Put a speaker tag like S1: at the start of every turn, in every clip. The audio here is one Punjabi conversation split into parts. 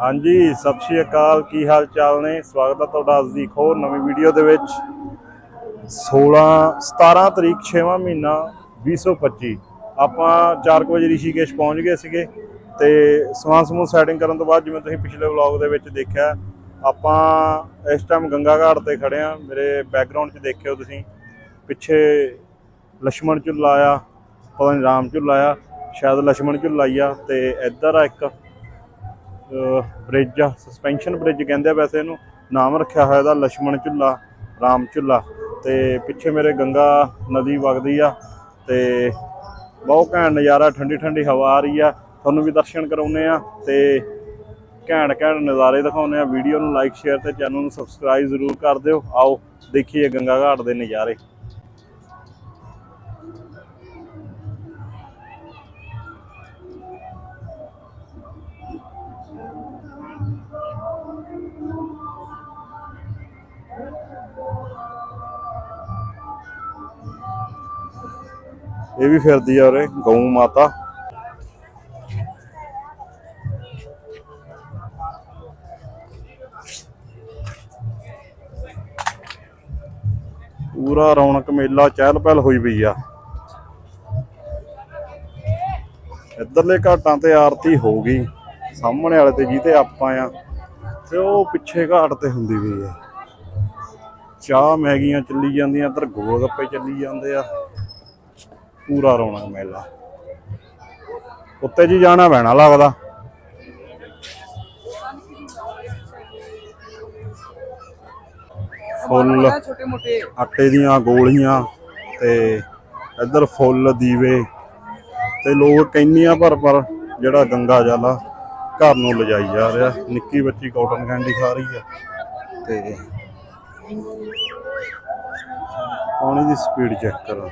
S1: ਹਾਂਜੀ, ਸਤਿ ਸ਼੍ਰੀ ਅਕਾਲ। ਕੀ ਹਾਲ ਚਾਲ ਨੇ? ਸਵਾਗਤ ਹੈ ਤੁਹਾਡਾ ਅੱਜ ਦੀ ਖੋਰ ਨਵੀਂ ਵੀਡੀਓ ਦੇ ਵਿੱਚ। 16 17 ਤਰੀਕ 6ਵਾਂ ਮਹੀਨਾ 2025 ਆਪਾਂ 4 ਵਜੇ ਰਿਸ਼ੀਕੇਸ਼ ਪਹੁੰਚ ਗਏ ਸੀਗੇ ਤੇ ਸਮਾਂ ਸਮੂਹ ਸੈਟਿੰਗ ਕਰਨ ਤੋਂ ਬਾਅਦ ਜਿਵੇਂ ਤੁਸੀਂ ਪਿਛਲੇ ਵਲੌਗ ਦੇ ਵਿੱਚ ਦੇਖਿਆ, ਆਪਾਂ ਇਸ ਟਾਈਮ ਗੰਗਾ ਘਾਟ ਤੇ ਖੜੇ ਆ ਮੇਰੇ ਬੈਕਗ੍ਰਾਉਂਡ 'ਚ ਦੇਖਿਓ ਤੁਸੀਂ। ਪਿੱਛੇ ਲక్ష్మణ ਝੁੱਲਾ ਆ ਪਤਾ ਨਹੀਂ ਰਾਮ ਝੁੱਲਾ ਆ ਸ਼ਾਇਦ ਲక్ష్మణ ਝੁੱਲਾ ਆ ਤੇ ਇੱਧਰ ਆ ਇੱਕ ਬ੍ਰਿਜ ਆ ਸਸਪੈਂਸ਼ਨ ਬ੍ਰਿਜ ਕਹਿੰਦੇ ਆ ਵੈਸੇ ਇਹਨੂੰ, ਨਾਮ ਰੱਖਿਆ ਹੋਇਆ ਦਾ ਲక్ష్మణ ਝੁੱਲਾ, ਰਾਮ ਝੁੱਲਾ। ਤੇ ਪਿੱਛੇ ਮੇਰੇ ਗੰਗਾ ਨਦੀ ਵਗਦੀ ਆ, ਤੇ ਬਹੁਤ ਘੈਂਟ ਨਜ਼ਾਰਾ, ਠੰਡੀ ਠੰਡੀ ਹਵਾ ਆ ਰਹੀ ਆ। ਤੁਹਾਨੂੰ ਵੀ ਦਰਸ਼ਨ ਕਰਾਉਨੇ ਆ, ਤੇ ਘੈਂਟ ਘੈਂਟ ਨਜ਼ਾਰੇ ਦਿਖਾਉਨੇ ਆ। ਵੀਡੀਓ ਨੂੰ ਲਾਈਕ ਸ਼ੇਅਰ ਤੇ ਚੈਨਲ ਨੂੰ ਸਬਸਕ੍ਰਾਈਬ ਜ਼ਰੂਰ ਕਰ ਦਿਓ। ਆਓ, ਦੇਖੀਏ ਗੰਗਾ ਘਾਟ ਦੇ ਨਜ਼ਾਰੇ। ਇਹ ਵੀ ਫਿਰਦੀ ਆ ਉਰੇ, ਗਊ ਮਾਤਾ। ਪੂਰਾ ਰੌਣਕ ਮੇਲਾ, ਚਹਿਲ ਪਹਿਲ ਹੋਈ ਪਈ ਆ। ਇੱਧਰਲੇ ਘਾਟਾਂ ਤੇ ਆਰਤੀ ਹੋ ਗਈ। ਸਾਹਮਣੇ ਵਾਲੇ ਤੇ ਜਿਹਤੇ ਆਪਾਂ ਆ, ਤੇ ਉਹ ਪਿੱਛੇ ਘਾਟ ਤੇ ਹੁੰਦੀ ਪਈ ਆ। ਚਾਹ ਮੈਗੀਆਂ ਚੱਲੀ ਜਾਂਦੀਆਂ, ਇੱਧਰ ਗੋਲ ਗੱਪੇ ਚੱਲੀ ਜਾਂਦੇ ਆ। ਪੂਰਾ ਰੌਣਕ ਮੇਲਾ। ਉੱਤੇ ਜੀ ਜਾਣਾ ਪੈਣਾ ਲੱਗਦਾ। ਫੁੱਲ, ਆਟੇ ਦੀਆਂ ਗੋਲੀਆਂ ਤੇ ਇੱਧਰ ਫੁੱਲ, ਦੀਵੇ ਤੇ ਲੋਕ ਕੈਨੀਆਂ ਭਰ ਭਰ ਜਿਹੜਾ ਗੰਗਾ ਜਲ ਆ, ਘਰ ਨੂੰ ਲਿਜਾਈ ਜਾ ਰਿਹਾ। ਨਿੱਕੀ ਬੱਚੀ ਕਾਟਨ ਕੈਂਡੀ ਖਾ ਰਹੀ ਆ ਤੇ ਪਾਣੀ ਦੀ ਸਪੀਡ ਚੈੱਕ ਕਰੋ।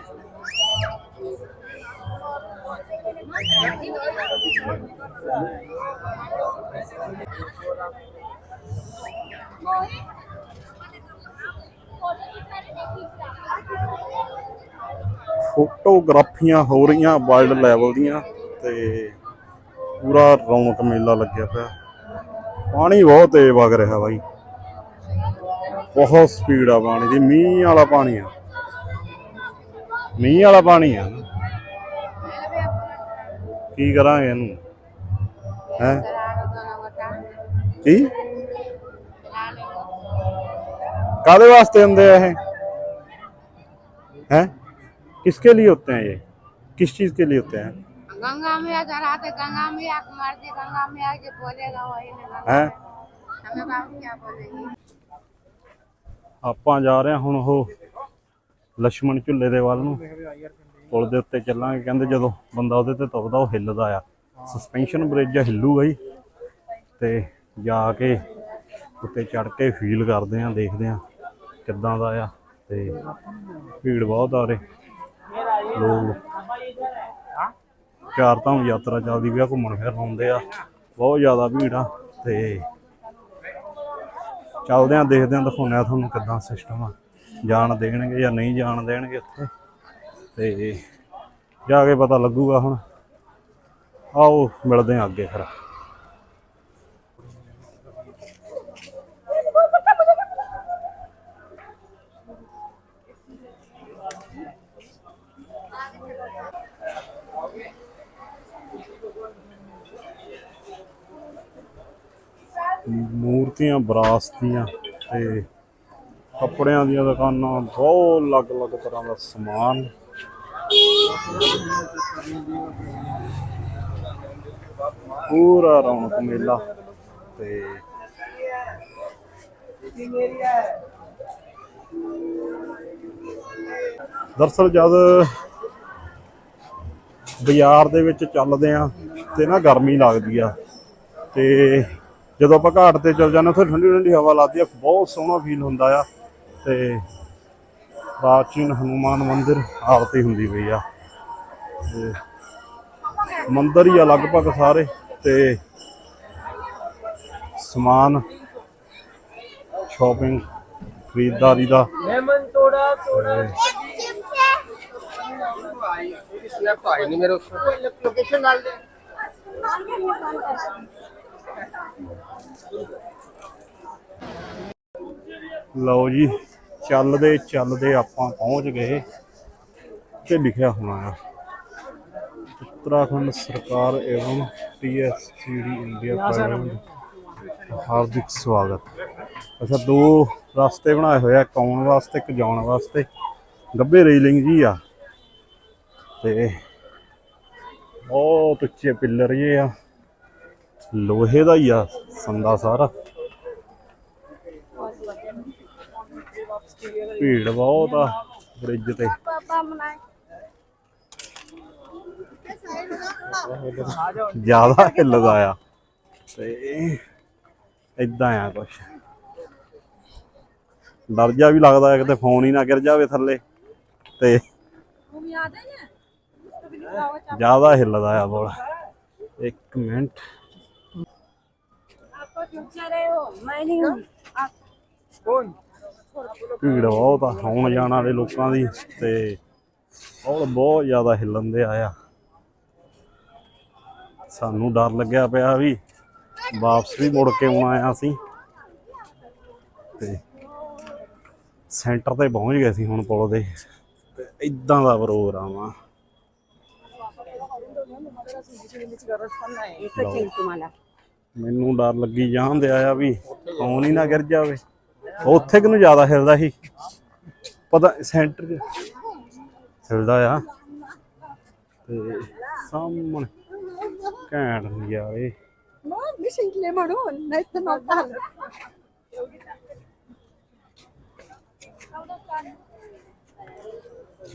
S1: ਫੋਟੋਗ੍ਰਾਫੀਆਂ ਹੋ ਰਹੀਆਂ ਵਰਲਡ ਲੈਵਲ ਦੀਆਂ ਤੇ ਪੂਰਾ ਰੌਣਕ ਮੇਲਾ ਲੱਗਿਆ ਪਿਆ। ਪਾਣੀ ਬਹੁਤ ਤੇਜ਼ ਵਗ ਰਿਹਾ ਬਾਈ। ਬਹੁਤ ਸਪੀਡ ਆ ਪਾਣੀ ਦੀ। ਮੀਂਹ ਵਾਲਾ ਪਾਣੀ ਆ। ਮੀਂਹ ਵਾਲਾ ਪਾਣੀ ਆ। ਕੀ ਕਰਾਂਗੇ ਇਹਨੂੰ ਹੈ ਕੀ ਕਾਦੇ ਵਾਸਤੇ ਹੁੰਦੇ ਆ ਇਹ है किसके लिए होते हैं ये किस चीज के लिए होते हैं
S2: गंगा में चढ़ाते गंगा में आके मारते गंगा में आके बोलेगा वही
S1: है ਆਪਾਂ ਜਾ ਰਹੇ ਹੁਣ ਉਹ ਲక్ష్మణ ਝੁੱਲੇ ਦੇ ਵੱਲ ਨੂੰ ਪੁਲ ਦੇ ਉੱਤੇ ਚੱਲਾਂਗੇ, ਕਹਿੰਦੇ ਜਦੋਂ ਬੰਦਾ ਉਹਦੇ ਤੇ ਤੁਰਦਾ, ਉਹ ਹਿੱਲਦਾ ਆ। ਸਸਪੈਂਸ਼ਨ ਬ੍ਰਿਜ ਹਿੱਲੂਗਾ ਹੀ ਤੇ ਜਾ ਕੇ ਉੱਤੇ ਚੜ ਕੇ ਫੀਲ ਕਰਦੇ ਆਂ, ਦੇਖਦੇ ਆਂ ਕਿੱਦਾਂ ਦਾ ਆ ਤੇ ਭੀੜ ਬਹੁਤ ਆ ਰਹੀ ਲੋਕ ਚਾਰ ਧਾਮ ਯਾਤਰਾ ਚੱਲਦੀ ਵੀ ਆ, ਘੁੰਮਣ ਫਿਰਨ ਆਉਂਦੇ ਆ। ਬਹੁਤ ਜ਼ਿਆਦਾ ਭੀੜ ਆ ਤੇ ਚੱਲਦੇ ਆਂ, ਦੇਖਦੇ ਆਂ, ਦਿਖਾਉਂਦੇ ਆ ਤੁਹਾਨੂੰ ਕਿੱਦਾਂ ਸਿਸਟਮ ਆ। ਜਾਣ ਦੇਣਗੇ ਜਾਂ ਨਹੀਂ ਜਾਣ ਦੇਣਗੇ ਉੱਥੇ। ਤੇ ਜਾ ਕੇ ਪਤਾ ਲੱਗੂਗਾ ਹੁਣ। ਆਓ, ਮਿਲਦੇ ਆਂ ਅੱਗੇ ਫਿਰ। ਮੂਰਤੀਆਂ, ਬਰਾਸ ਦੀਆਂ ਤੇ ਕੱਪੜਿਆਂ ਦੀਆਂ ਦੁਕਾਨਾਂ, ਬਹੁਤ ਅਲੱਗ-ਅਲੱਗ ਤਰ੍ਹਾਂ ਦਾ ਸਮਾਨ। ਪੂਰਾ ਰੌਣਕ ਮੇਲਾ। ਤੇ ਦਰਸਲ ਜਦ ਬਾਜ਼ਾਰ ਦੇ ਵਿੱਚ ਚੱਲਦੇ ਆ ਤੇ ਨਾ ਗਰਮੀ ਲੱਗਦੀ ਆ, ਤੇ ਜਦੋਂ ਆਪਾਂ ਘਾਟ ਤੇ ਚੱਲ ਜਾਂਦੇ ਉੱਥੇ ਠੰਡੀ ਠੰਡੀ ਹਵਾ ਲੱਗਦੀ ਆ, ਬਹੁਤ ਸੋਹਣਾ ਫੀਲ ਹੁੰਦਾ ਆ। ਤੇ ਪ੍ਰਾਚੀਨ ਹਨੂਮਾਨ ਮੰਦਿਰ ਆਰਤੀ ਹੁੰਦੀ ਪਈ ਆ। ਮੰਦਰ ਹੀ ਆ ਲਗਭਗ ਸਾਰੇ ਤੇ ਸਮਾਨ ਸ਼ਾਪਿੰਗ ਖਰੀਦਦਾਰੀ ਦਾ।
S3: ਲੈਮਨ ਤੋੜਾ ਤੋੜਾ।
S1: ਲਓ ਜੀ ਚੱਲਦੇ ਚੱਲਦੇ ਆਪਾਂ ਪਹੁੰਚ ਗਏ ਤੇ ਲਿਖਿਆ ਹੋਣਾ ਆ। ਉੱਤਰਾਖੰਡ ਸਰਕਾਰ एवं टीएससीडी ਇੰਡੀਆ ਪ੍ਰਾਈਵੇਟ ਹਾਰਦਿਕ ਸਵਾਗਤ ਅੱਛਾ ਦੋ ਰਸਤੇ ਬਣਾਏ ਹੋਏ ਆ ਇੱਕ ਆਉਣ ਵਾਸਤੇ ਇੱਕ ਜਾਣ ਵਾਸਤੇ ਗੱਬੇ ਰੇਲਿੰਗ ਜੀ ਆ ਤੇ ਬਹੁਤ ਉੱਚੇ ਪਿੱਲਰ ਜੇ ਆ ਲੋਹੇ ਦਾ ਹੀ ਆ ਸੰਦਾ ਸਾਰਾ ਭੀੜ ਬਹੁਤ ਆ ਬ੍ਰਿਜ ਤੇ
S2: पापा मनाए
S1: ਜ਼ਿਆਦਾ ਲਗਾਇਆ। ਤੇ ਇਦਾਂ ਆ ਕੁਛ। ਡਰ ਜਾ ਵੀ ਲੱਗਦਾ ਹੈ ਕਿਤੇ ਫੋਨ ਹੀ ਨਾ ਗਿਰ ਜਾਵੇ ਥੱਲੇ। ਤੇ ਜ਼ਿਆਦਾ ਹਿੱਲਦਾ ਆ ਬੋਲ। ਇੱਕ ਮਿੰਟ।
S2: ਆਪਕੋ ਚੁੱਚਾ ਰਹੇ ਹੋ ਮੈਂ ਨਹੀਂ ਆਪ
S3: ਕੌਣ?
S1: ਭੀੜ ਬਹੁਤ ਆਉਣ ਜਾਣ ਵਾਲੇ ਲੋਕਾਂ ਦੀ ਤੇ ਬਹੁਤ ਜ਼ਿਆਦਾ ਹਿੱਲਣ ਦੇ ਆਇਆ ਸਾਨੂੰ ਡਰ ਲੱਗਿਆ ਪਿਆ ਵੀ ਵਾਪਸ ਵੀ ਮੁੜ ਕੇ ਆਉਣਾ ਆ ਅਸੀਂ। ਸੈਂਟਰ ਤੇ ਪਹੁੰਚ ਗਏ ਸੀ ਹੁਣ ਪੁਲ ਦੇ। ਇਦਾਂ ਦਾ ਪ੍ਰੋਗਰਾਮ ਆ। ਮੈਨੂੰ ਡਰ ਲੱਗੀ ਜਾਣ ਦੇ ਆਇਆ ਵੀ ਕੌਣ ਹੀ ਨਾ ਗਿਰ ਜਾਵੇ। ਉੱਥੇ ਕਿਨੂੰ ਜ਼ਿਆਦਾ ਹਿਲਦਾ ਸੀ? ਪਤਾ ਸੈਂਟਰ ਹਿਲਦਾ ਆ। ਤੇ ਸਾਹਮਣੇ ਘੈਂਟ ਨਜ਼ਾਰੇ
S2: No, mi simple maroon. Na ito na talo.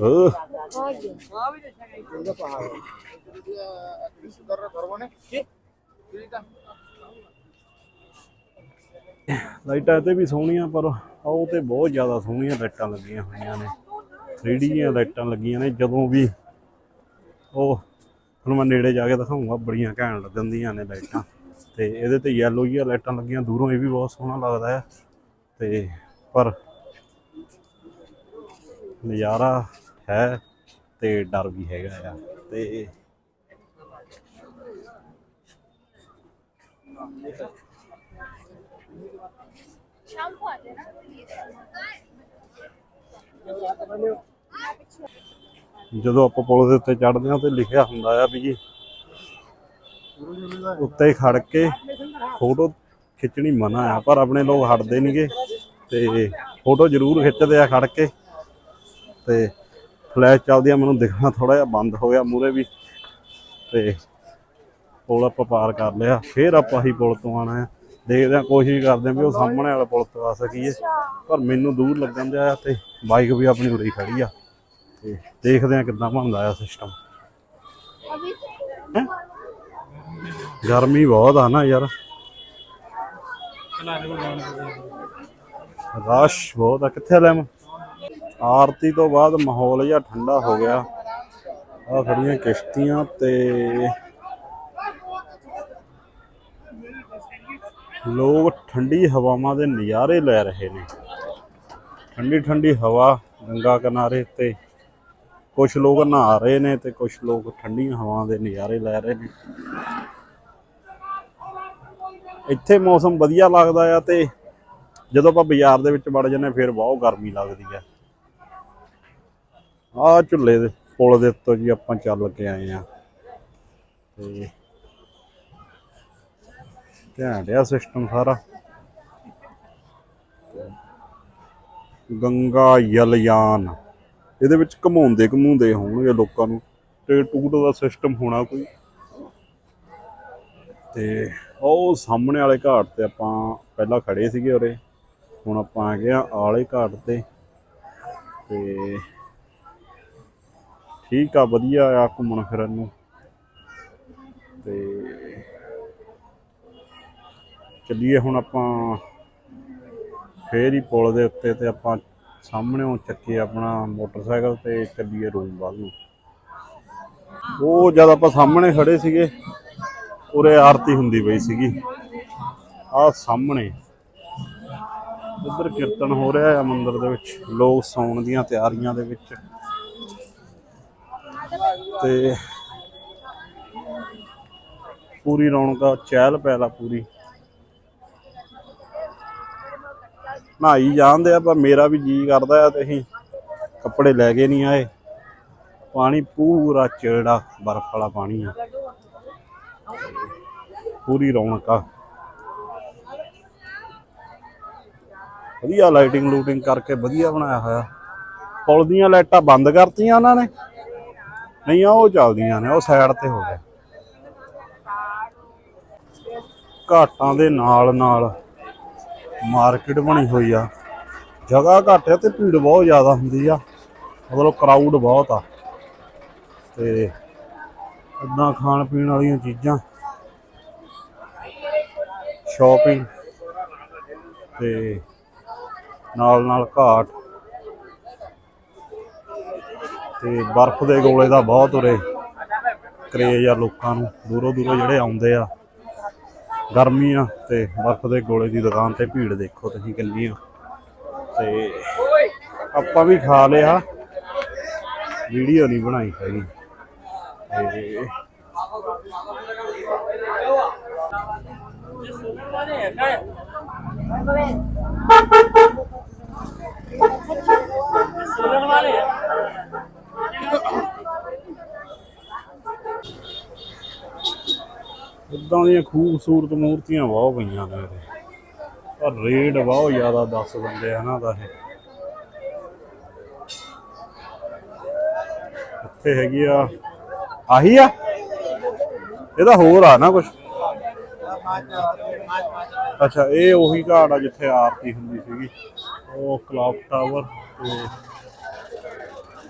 S1: ਓਹ, ਲਾਈਟਾਂ ਤੇ ਵੀ ਸੋਹਣੀਆਂ ਪਰ ਉਹ ਤੇ ਬਹੁਤ ਜ਼ਿਆਦਾ ਸੋਹਣੀਆਂ ਲਾਈਟਾਂ ਲੱਗੀਆਂ ਹੋਈਆਂ ਨੇ 3D ਦੀਆਂ ਲਾਈਟਾਂ ਲੱਗੀਆਂ ਨੇ ਜਦੋਂ ਵੀ ਉਹ ਤੁਹਾਨੂੰ ਮੈਂ ਨੇੜੇ ਜਾ ਕੇ ਦਿਖਾਉਂਗਾ, ਬੜੀਆਂ ਘੈਂਟ ਲੱਗਦੀਆਂ ਨੇ ਲਾਈਟਾਂ। ਤੇ ਇਹਦੇ ਤੇ ਯੈਲੋ ਜਿਹੀਆਂ ਲਾਈਟਾਂ ਲੱਗੀਆਂ, ਦੂਰੋਂ ਇਹ ਵੀ ਬਹੁਤ ਸੋਹਣਾ ਲੱਗਦਾ ਹੈ। ਤੇ ਪਰ ਨਜ਼ਾਰਾ ਹੈ ਤੇ ਡਰ ਵੀ ਹੈਗਾ ਆ। ਤੇ ਜਦੋਂ ਆਪਾਂ ਪੁਲ ਦੇ ਉੱਤੇ ਚੜ੍ਹਦੇ ਹਾਂ ਤੇ ਲਿਖਿਆ ਹੁੰਦਾ ਆ ਵੀ ਜੀ, ਉੱਤੇ ਖੜ ਕੇ ਫੋਟੋ ਖਿੱਚਣੀ ਮਨਾ ਆ, ਪਰ ਆਪਣੇ ਲੋਕ ਹਟਦੇ ਨਹੀਂਗੇ ਤੇ ਫੋਟੋ ਜ਼ਰੂਰ ਖਿੱਚਦੇ ਆ ਖੜ ਕੇ। ਤੇ ਫਲੈਸ਼ ਚੱਲਦੀ ਆ, ਮੈਨੂੰ ਦਿਖਣਾ ਥੋੜਾ ਜਿਹਾ ਬੰਦ ਹੋ ਗਿਆ ਮੂਰੇ ਵੀ। ਤੇ ਪੁਲ ਆਪਾਂ ਪਾਰ ਕਰ ਲਿਆ, ਫੇਰ ਆਪਾਂ ਹੀ ਪੁਲ ਤੋਂ ਆਣਾ ਆ। ਦੇਖਦੇ ਆ ਕੋਸ਼ਿਸ਼ ਕਰਦੇ ਆ ਵੀ ਉਹ ਸਾਹਮਣੇ ਵਾਲਾ ਪੁਲ ਤੋਂ ਆ ਸਕੀਏ। ਪਰ ਮੈਨੂੰ ਦੂਰ ਲੱਗਣ ਦਿਆ ਤੇ ਬਾਈਕ ਵੀ ਆਪਣੀ ਉਰੇ ਹੀ ਖੜੀ ਆ। ਤੇ ਦੇਖਦੇ ਆ ਕਿੱਦਾਂ ਬਣਦਾ ਆ ਸਿਸਟਮ ਗਰਮੀ ਬਹੁਤ ਆ ਨਾ ਯਾਰ। ਰਸ਼ ਬਹੁਤ ਆ। ਕਿੱਥੇ ਲੈ ਮੈਂ ਆਰਤੀ ਤੋਂ ਬਾਅਦ ਮਾਹੌਲ ਜਿਹਾ ਠੰਡਾ ਹੋ ਗਿਆ। ਆ ਖੜੀਆਂ ਕਿਸ਼ਤੀਆਂ ਤੇ ਲੋਕ ਠੰਡੀ ਹਵਾਵਾਂ ਦੇ ਨਜ਼ਾਰੇ ਲੈ ਰਹੇ ਨੇ। ਠੰਡੀ ਠੰਡੀ ਹਵਾ, ਗੰਗਾ ਕਿਨਾਰੇ ਤੇ ਕੁਝ ਲੋਕ ਨਹਾ ਰਹੇ ਨੇ ਤੇ ਕੁਝ ਲੋਕ ਠੰਡੀਆਂ ਹਵਾਵਾਂ ਦੇ ਨਜ਼ਾਰੇ ਲੈ ਰਹੇ ਨੇ। ਇੱਥੇ ਮੌਸਮ ਵਧੀਆ ਲੱਗਦਾ ਆ ਤੇ ਜਦੋਂ ਆਪਾਂ ਬਾਜ਼ਾਰ ਦੇ ਵਿੱਚ ਵੜ ਜਾਂਦੇ ਫਿਰ ਬਹੁਤ ਗਰਮੀ ਲੱਗਦੀ ਆ। ਆ ਝੁੱਲੇ ਦੇ ਪੁਲ ਦੇ ਉੱਤੋਂ ਜੀ ਆਪਾਂ ਚੱਲ ਕੇ ਆਏ ਆ ਤੇ ਘੈਂਟ ਆ ਸਿਸਟਮ ਸਾਰਾ। ਗੰਗਾ ਯਲਯਾਨ ਇਹਦੇ ਵਿੱਚ ਘਮਾਉਂਦੇ ਘਮਾਉਂਦੇ ਹੋਣਗੇ ਲੋਕਾਂ ਨੂੰ ਤੇ ਟੂਟ ਦਾ ਸਿਸਟਮ ਹੋਣਾ ਕੋਈ। ਤੇ ਉਹ ਸਾਹਮਣੇ ਵਾਲੇ ਘਾਟ ਤੇ ਆਪਾਂ ਪਹਿਲਾਂ ਖੜੇ ਸੀਗੇ ਉਰੇ। ਹੁਣ ਆਪਾਂ ਆ ਗਏ ਆ ਆਲੇ ਘਾਟ ਤੇ। ਤੇ ਠੀਕ ਆ, ਵਧੀਆ ਆ ਘੁੰਮਣ ਫਿਰਨ ਨੂੰ। ਤੇ ਚੱਲੀਏ ਹੁਣ ਆਪਾਂ ਫੇਰ ਹੀ ਪੁਲ ਦੇ ਉੱਤੇ ਤੇ ਆਪਾਂ ਸਾਹਮਣੇੋਂ ਚੱਕੇ ਆਪਣਾ ਮੋਟਰਸਾਈਕਲ ਤੇ ਚੱਲੀਏ ਰੂਮ ਵੱਲ ਨੂੰ। ਉਹ ਜਦ ਆਪਾਂ ਸਾਹਮਣੇ ਖੜੇ ਸੀਗੇ, ਉਰੇ ਆਰਤੀ ਹੁੰਦੀ ਪਈ ਸੀਗੀ। ਆ ਸਾਹਮਣੇ ਉੱਧਰ ਕੀਰਤਨ ਹੋ ਰਿਹਾ ਆ ਮੰਦਿਰ ਦੇ ਵਿੱਚ, ਲੋਕ ਸੌਣ ਦੀਆਂ ਤਿਆਰੀਆਂ ਦੇ ਵਿੱਚ। ਤੇ ਪੂਰੀ ਰੌਣਕ ਚਹਿਲ ਪਹਿਲ ਪੂਰੀ। ਨਹਾਈ ਜਾਂਦੇ ਆ, ਪਰ ਮੇਰਾ ਵੀ ਜੀ ਕਰਦਾ ਆ ਤੇ ਅਸੀਂ ਕੱਪੜੇ ਲੈ ਕੇ ਨਹੀਂ ਆਏ। ਪਾਣੀ ਪੂਰਾ ਚਿਹੜਾ ਬਰਫ਼ ਵਾਲਾ ਪਾਣੀ ਆ। ਪੂਰੀ ਰੌਣਕ ਆ। ਵਧੀਆ ਲਾਈਟਿੰਗ ਲੂਟਿੰਗ ਕਰਕੇ ਵਧੀਆ ਬਣਾਇਆ ਹੋਇਆ। ਪੁਲ ਦੀਆਂ ਲਾਈਟਾਂ ਬੰਦ ਕਰਤੀਆਂ ਉਹਨਾਂ ਨੇ। ਨਹੀਂ ਆ ਉਹ ਚੱਲਦੀਆਂ ਨੇ, ਉਹ ਸਾਈਡ ਤੇ ਹੋ ਗਿਆ। ਘਾਟਾਂ ਦੇ ਨਾਲ ਨਾਲ ਮਾਰਕੀਟ ਬਣੀ ਹੋਈ ਆ। ਜਗ੍ਹਾ ਘੱਟ ਆ ਤੇ ਭੀੜ ਬਹੁਤ ਜ਼ਿਆਦਾ ਹੁੰਦੀ ਆ। ਮਤਲਬ ਕਰਾਊਡ ਬਹੁਤ ਆ। ਤੇ ਇਦਾਂ ਖਾਣ ਪੀਣ ਵਾਲੀਆਂ ਚੀਜ਼ਾਂ। ਸ਼ਾਪਿੰਗ ਤੇ ਨਾਲ ਨਾਲ ਘਾਟ। ਤੇ ਬਰਫ਼ ਦੇ ਗੋਲੇ ਦਾ ਬਹੁਤ ਉਰੇ। ਕਰੇਜ ਆ ਲੋਕਾਂ ਨੂੰ। ਦੂਰੋਂ ਦੂਰੋਂ ਜਿਹੜੇ ਆਉਂਦੇ ਆ। ਗਰਮੀ ਆ ਤੇ ਬਰਫ਼ ਦੇ ਗੋਲੇ ਦੀ ਦੁਕਾਨ ਤੇ ਭੀੜ ਦੇਖੋ ਤੁਸੀਂ ਕਿੰਨੀ ਆ। ਤੇ ਆਪਾਂ ਵੀ ਖਾ ਲਿਆ। ਵੀਡੀਓ ਨਹੀਂ ਬਣਾਈ ਹੈਗੀ। ਤੇ ਇਦਾਂ ਦੀਆਂ ਖੂਬਸੂਰਤ ਮੂਰਤੀਆਂ ਬਹੁਤ ਪਈਆਂ ਨੇ ਇਹਦੇ। ਪਰ ਰੇਟ ਬਹੁਤ ਜ਼ਿਆਦਾ ਦੱਸ ਦਿੰਦੇ ਆ ਨਾ ਦਾ ਇਹ। ਇੱਥੇ ਹੈਗੀ ਆ, ਆਹੀ ਆ? ਇਹਦਾ ਹੋਰ ਆ ਨਾ ਕੁਝ ਅੱਛਾ, ਇਹ ਉਹੀ ਘਾਟ ਆ ਜਿੱਥੇ ਆਰਤੀ ਹੁੰਦੀ ਸੀਗੀ। ਉਹ ਕਲਾਕ ਟਾਵਰ ਤੇ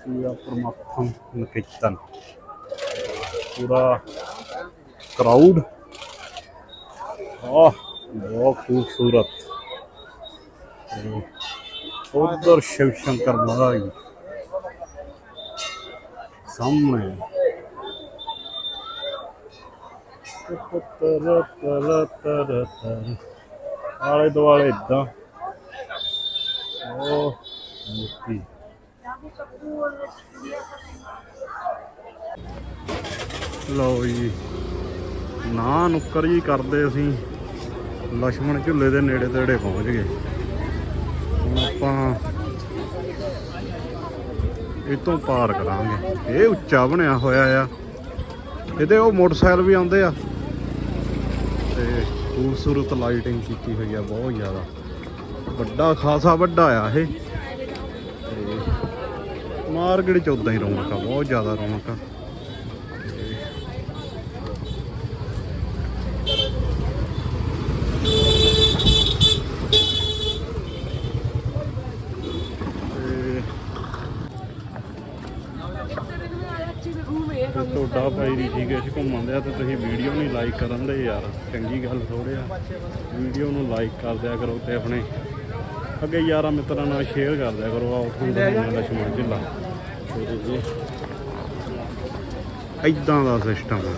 S1: ਪੂਰਾ ਪਰਮਾਤਮ ਨਕੀਤਨ। ਪੂਰਾ ਕਰਾਊਡ ਆਹ ah, ਬਹੁਤ ਖੂਬਸੂਰਤ। ਉਧਰ ਸ਼ਿਵ ਸ਼ੰਕਰ ਮਹਾਰਾਜ। ਸਾਹਮਣੇ। ਤਰ ਤਰ ਤਰ ਤਰ। ਆਲੇ ਦੁਆਲੇ ਇਦਾਂ। ਉਹ ਮੂਰਤੀ। ਲਓ ਜੀ। ਨਾ ਨੁੱਕਰ ਜੀ ਕਰਦੇ ਅਸੀਂ। ਲక్ష్ਮਣ ਝੁੱਲੇ ਦੇ ਨੇੜੇ ਤੇੜੇ ਪਹੁੰਚ ਗਏ। ਹੁਣ ਆਪਾਂ ਇਤੋਂ ਪਾਰ ਕਰਾਂਗੇ। ਇਹ ਉੱਚਾ ਬਣਿਆ ਹੋਇਆ ਆ। ਇਹਦੇ ਉਹ ਮੋਟਰਸਾਈਕਲ ਵੀ ਆਉਂਦੇ ਆ। ਤੇ ਖੂਬਸੂਰਤ ਲਾਈਟਿੰਗ ਕੀਤੀ ਹੋਈ ਆ, ਬਹੁਤ ਜ਼ਿਆਦਾ। ਵੱਡਾ, ਖਾਸਾ ਵੱਡਾ ਆ ਇਹ। ਮਾਰਗੜੀ ਚ ਉਦਾਂ ਹੀ ਰੌਣਕ ਆ, ਬਹੁਤ ਜ਼ਿਆਦਾ ਰੌਣਕ ਆ। ਤੇ ਤੁਹਾਡਾ ਭਾਈ ਘੁੰਮਣ ਦਿਆ ਤੇ ਤੁਸੀਂ ਵੀਡੀਓ ਨਹੀਂ ਲਾਈਕ ਕਰਨ ਦੇ ਯਾਰ, ਚੰਗੀ ਗੱਲ ਥੋੜੇ ਆ। ਵੀਡੀਓ ਨੂੰ ਲਾਈਕ ਕਰ ਦਿਆ ਕਰੋ ਤੇ ਆਪਣੇ ਅੱਗੇ ਯਾਰਾਂ ਮਿੱਤਰਾਂ ਨਾਲ ਸ਼ੇਅਰ ਕਰ ਦਿਆ ਕਰੋ ਆਓ ਤੁਹਾਨੂੰ ਲਛਮਣ ਝਿੱਲਾ ਜੀ ਇਦਾਂ ਦਾ ਸਿਸਟਮ ਆ।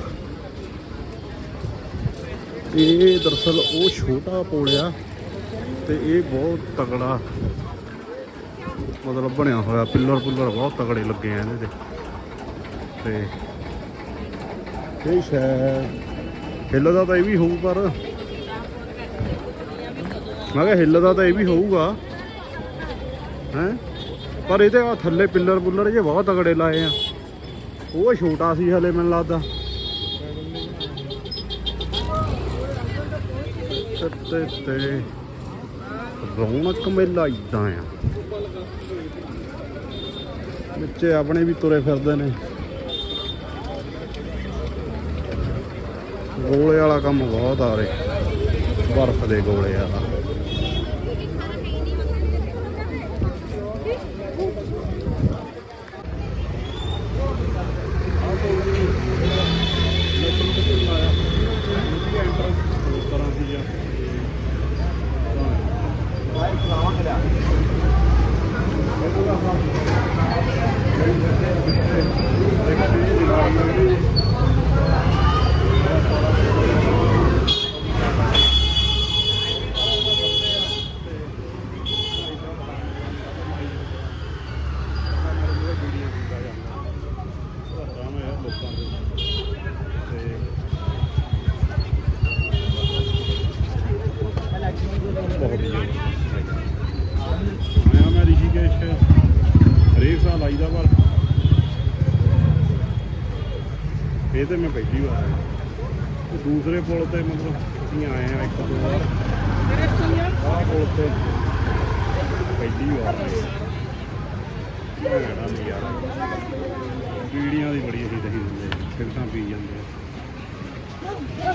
S1: ਇਹ ਦਰਸਲ ਉਹ ਛੋਟਾ ਪੁਲ ਆ ਤੇ ਇਹ ਬਹੁਤ ਤਗੜਾ ਮਤਲਬ ਬਣਿਆ ਹੋਇਆ ਪਿੱਲਰ ਪੁੱਲਰ ਬਹੁਤ ਤਗੜੇ ਲੱਗੇ ਆ ਇਹਦੇ ਤੇ। ਤੇ ਇਹ ਸ਼ਾਇਦ ਹਿੱਲਦਾ ਤਾਂ ਇਹ ਵੀ ਹੋਊ ਪਰ। ਮੈਂ ਕਿਹਾ ਹਿੱਲਦਾ ਤਾਂ ਇਹ ਵੀ ਹੋਊਗਾ। ਹੈ? ਪਰ ਇਹਦੇ ਆ ਥੱਲੇ ਪਿੱਲਰ ਪੁੱਲਰ ਜੇ ਬਹੁਤ ਤਗੜੇ ਲਾਏ ਆ। ਉਹ ਛੋਟਾ ਸੀ ਹਲੇ ਮੈਨੂੰ ਲੱਗਦਾ। ਤੇ ਤੇ ਰੌਣਕ ਮੇਲਾ ਇਦਾਂ ਆ। ਬੱਚੇ ਆਪਣੇ ਵੀ ਤੁਰੇ ਫਿਰਦੇ ਨੇ। ਗੋਲੇ ਵਾਲਾ ਕੰਮ ਬਹੁਤ ਆ ਰਿਹਾ ਬਰਫ਼ ਦੇ ਗੋਲੇ ਵਾਲਾ। ਇਹ ਤੇ ਮੈਂ ਪਹਿਲੀ ਵਾਰ ਆਇਆ ਤੇ ਦੂਸਰੇ ਪੁਲ ਤੇ ਮਤਲਬ ਅਸੀਂ ਆਏ ਆ ਇੱਕ ਦੋ ਵਾਰ। ਆਹ ਪੁਲ ਤੇ ਪਹਿਲੀ ਵਾਰ ਆਏ ਭੈੜਾ ਨਜ਼ਾਰਾ। ਵੀਡੀਆਂ ਦੀ ਬੜੀ ਅਸੀਂ ਦਹੀ ਦਿੰਦੇ ਆ ਪੀ ਜਾਂਦੇ ਆ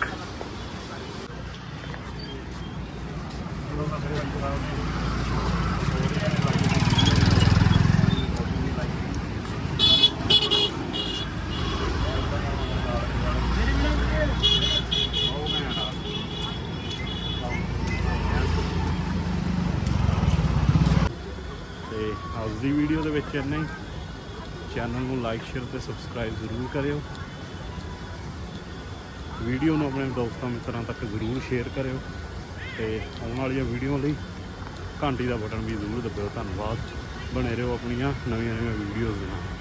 S1: ਵੀਡੀਓ ਚੈਨਲ ਨੂੰ ਲਾਈਕ ਸ਼ੇਅਰ ਤੇ ਸਬਸਕ੍ਰਾਈਬ ਜ਼ਰੂਰ ਕਰਿਓ। ਵੀਡੀਓ ਨੂੰ ਆਪਣੇ ਦੋਸਤਾਂ ਮਿੱਤਰਾਂ ਤੱਕ ਜ਼ਰੂਰ ਸ਼ੇਅਰ ਕਰਿਓ ਤੇ ਆਉਣ ਵਾਲੀਆਂ ਵੀਡੀਓ ਲਈ ਘੰਟੀ ਦਾ ਬਟਨ ਵੀ ਜ਼ਰੂਰ ਦਬਾਓ। ਧੰਨਵਾਦ। ਬਣੇ ਰਹੋ ਆਪਣੀਆਂ ਨਵੀਆਂ ਨਵੀਆਂ ਵੀਡੀਓਜ਼ ਦੇ ਨਾਲ।